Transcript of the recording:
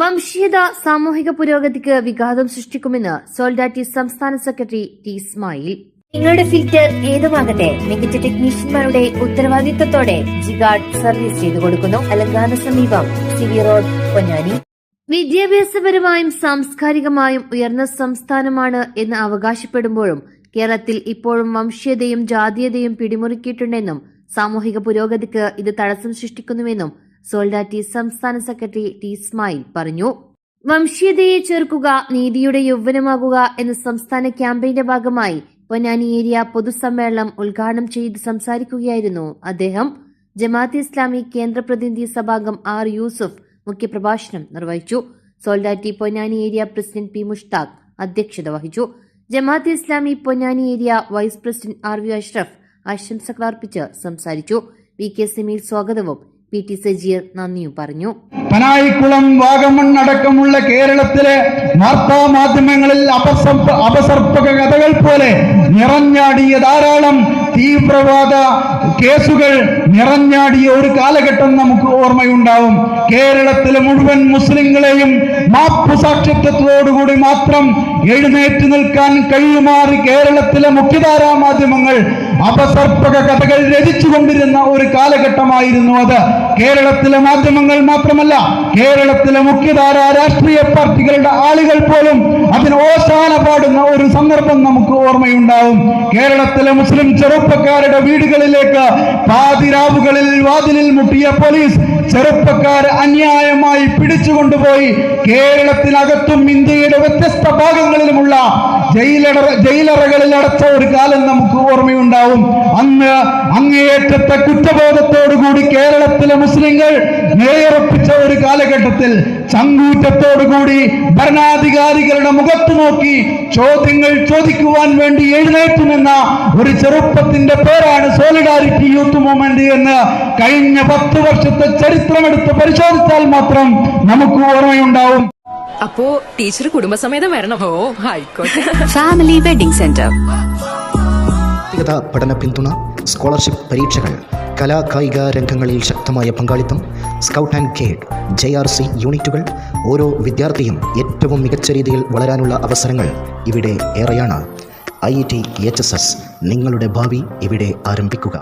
വംശീയത സാമൂഹിക പുരോഗതിക്ക് വിഘാതം സൃഷ്ടിക്കുമെന്ന് സോൾഡാറ്റി സംസ്ഥാന സെക്രട്ടറി ടി ഇസ്മായിൽ. നിങ്ങളുടെ ഫിൽറ്റർ ഏതുമാകട്ടെ മികച്ച ടെക്നീഷ്യന്മാരുടെ ഉത്തരവാദിത്തത്തോടെ ജിഗാർഡ് സർവീസ് ചെയ്തു കൊടുക്കുന്നു. അലങ്കാന സമീപം സിവി റോഡ് പൊന്നാനി. വിദ്യാഭ്യാസപരമായും സാംസ്കാരികമായും ഉയർന്ന സംസ്ഥാനമാണ് എന്ന് അവകാശപ്പെടുമ്പോഴും കേരളത്തിൽ ഇപ്പോഴും വംശീയതയും ജാതീയതയും പിടിമുറുക്കിയിട്ടുണ്ടെന്നും സാമൂഹിക പുരോഗതിക്ക് ഇത് തടസ്സം സൃഷ്ടിക്കുന്നുവെന്നും സോൾഡാറ്റി സംസ്ഥാന സെക്രട്ടറി ടി ഇസ്മായിൽ പറഞ്ഞു. വംശീയതയെ ചേർക്കുക നീതിയുടെ യൗവനമാകുക എന്ന സംസ്ഥാന ക്യാമ്പയിന്റെ ഭാഗമായി പൊന്നാനി ഏരിയ പൊതുസമ്മേളനം ഉദ്ഘാടനം ചെയ്ത് സംസാരിക്കുകയായിരുന്നു അദ്ദേഹം. ജമാഅത്ത് ഇസ്ലാമി കേന്ദ്ര പ്രതിനിധി സഭാംഗം ആർ യൂസുഫ് മുഖ്യപ്രഭാഷണം നിർവഹിച്ചു. Solidarity Ponnani area president P Mushtaq അധ്യക്ഷത വഹിച്ചു. Jamaat Islami Ponnani area vice president R V Ashraf ആശംസകൾ അർപ്പിച്ച് സംസാരിച്ചു. വി കെ സിമീൽ സ്വാഗതവും പി ടി സജീർ നന്ദിയും പറഞ്ഞു. പനായിക്കുളം വാഗമൺ അടക്കമുള്ള കേരളത്തിലെ വാർത്താ മാധ്യമങ്ങളിൽ അപസർപ്പ അപസർപ്പക കഥകൾ പോലെ നിറഞ്ഞാടിയ ധാരാളം തീവ്രവാദ കേസുകൾ നിറഞ്ഞാടിയ ഒരു കാലഘട്ടം നമുക്ക് ഓർമ്മയുണ്ടാവും. കേരളത്തിലെ മുഴുവൻ മുസ്ലിങ്ങളെയും മാപ്പു സാക്ഷ്യത്വത്തോടുകൂടി മാത്രം എഴുന്നേറ്റ് നിൽക്കാൻ കഴിയുമാറി കേരളത്തിലെ മുഖ്യധാരാ മാധ്യമങ്ങൾ അപസർപ്പക കഥകൾ രചിച്ചുകൊണ്ടിരുന്ന ഒരു കാലഘട്ടമായിരുന്നു അത്. കേരളത്തിലെ മാധ്യമങ്ങൾ മാത്രമല്ല കേരളത്തിലെ മുഖ്യധാര രാഷ്ട്രീയ പാർട്ടികളുടെ ആളുകൾ പോലും അതിന് ഓശാന പാടുന്ന ഒരു സന്ദർഭം നമുക്ക് ഓർമ്മയുണ്ടാവും. കേരളത്തിലെ മുസ്ലിം ചെറുപ്പക്കാരുടെ വീടുകളിലേക്ക് പാതിരാവുകളിൽ വാതിലിൽ മുട്ടിയ പോലീസ് ചെറുപ്പക്കാരെ അന്യായമായി പിടിച്ചുകൊണ്ടുപോയി കേരളത്തിനകത്തും ഇന്ത്യയുടെ വ്യത്യസ്ത ഭാഗങ്ങളിലുമുള്ള ജയിലറ ജയിലറകളിൽ അടച്ച ഒരു കാലം നമുക്ക് ഓർമ്മയുണ്ടാവും. അന്ന് അങ്ങേയറ്റത്തെ കുറ്റബോധത്തോടുകൂടി കേരളത്തിലെ മുസ്ലിങ്ങൾ നിലയുറപ്പിച്ച ഒരു കാലഘട്ടത്തിൽ ചങ്കൂറ്റത്തോടുകൂടി ഭരണാധികാരികളുടെ മുഖത്ത് നോക്കി ചോദ്യങ്ങൾ ചോദിക്കുവാൻ വേണ്ടി എഴുന്നേറ്റുമെന്ന ഒരു ചെറുപ്പത്തിന്റെ പേരാണ് സോളിഡാരിറ്റി യൂത്ത് മൂവ്മെന്റ് എന്ന് കഴിഞ്ഞ പത്ത് വർഷത്തെ ചരിത്രമെടുത്ത് പരിശോധിച്ചാൽ മാത്രം നമുക്ക് ഓർമ്മയുണ്ടാവും. അപ്പോ ടീച്ചർ കുടുംബസമേതം വരണം. ഓ ആയിക്കോട്ടെ. ഫാമിലി വെഡിംഗ് സെന്റർ പഠന പിന്തുണ സ്കോളർഷിപ്പ് പരീക്ഷകൾ കലാ കായിക രംഗങ്ങളിൽ ശക്തമായ പങ്കാളിത്തം scout and guide J R C യൂണിറ്റുകൾ ഓരോ വിദ്യാർത്ഥിയും ഏറ്റവും മികച്ച രീതിയിൽ വളരാനുള്ള അവസരങ്ങൾ ഇവിടെ ഏറെയാണ്. I T H S S നിങ്ങളുടെ ഭാവി ഇവിടെ ആരംഭിക്കുക.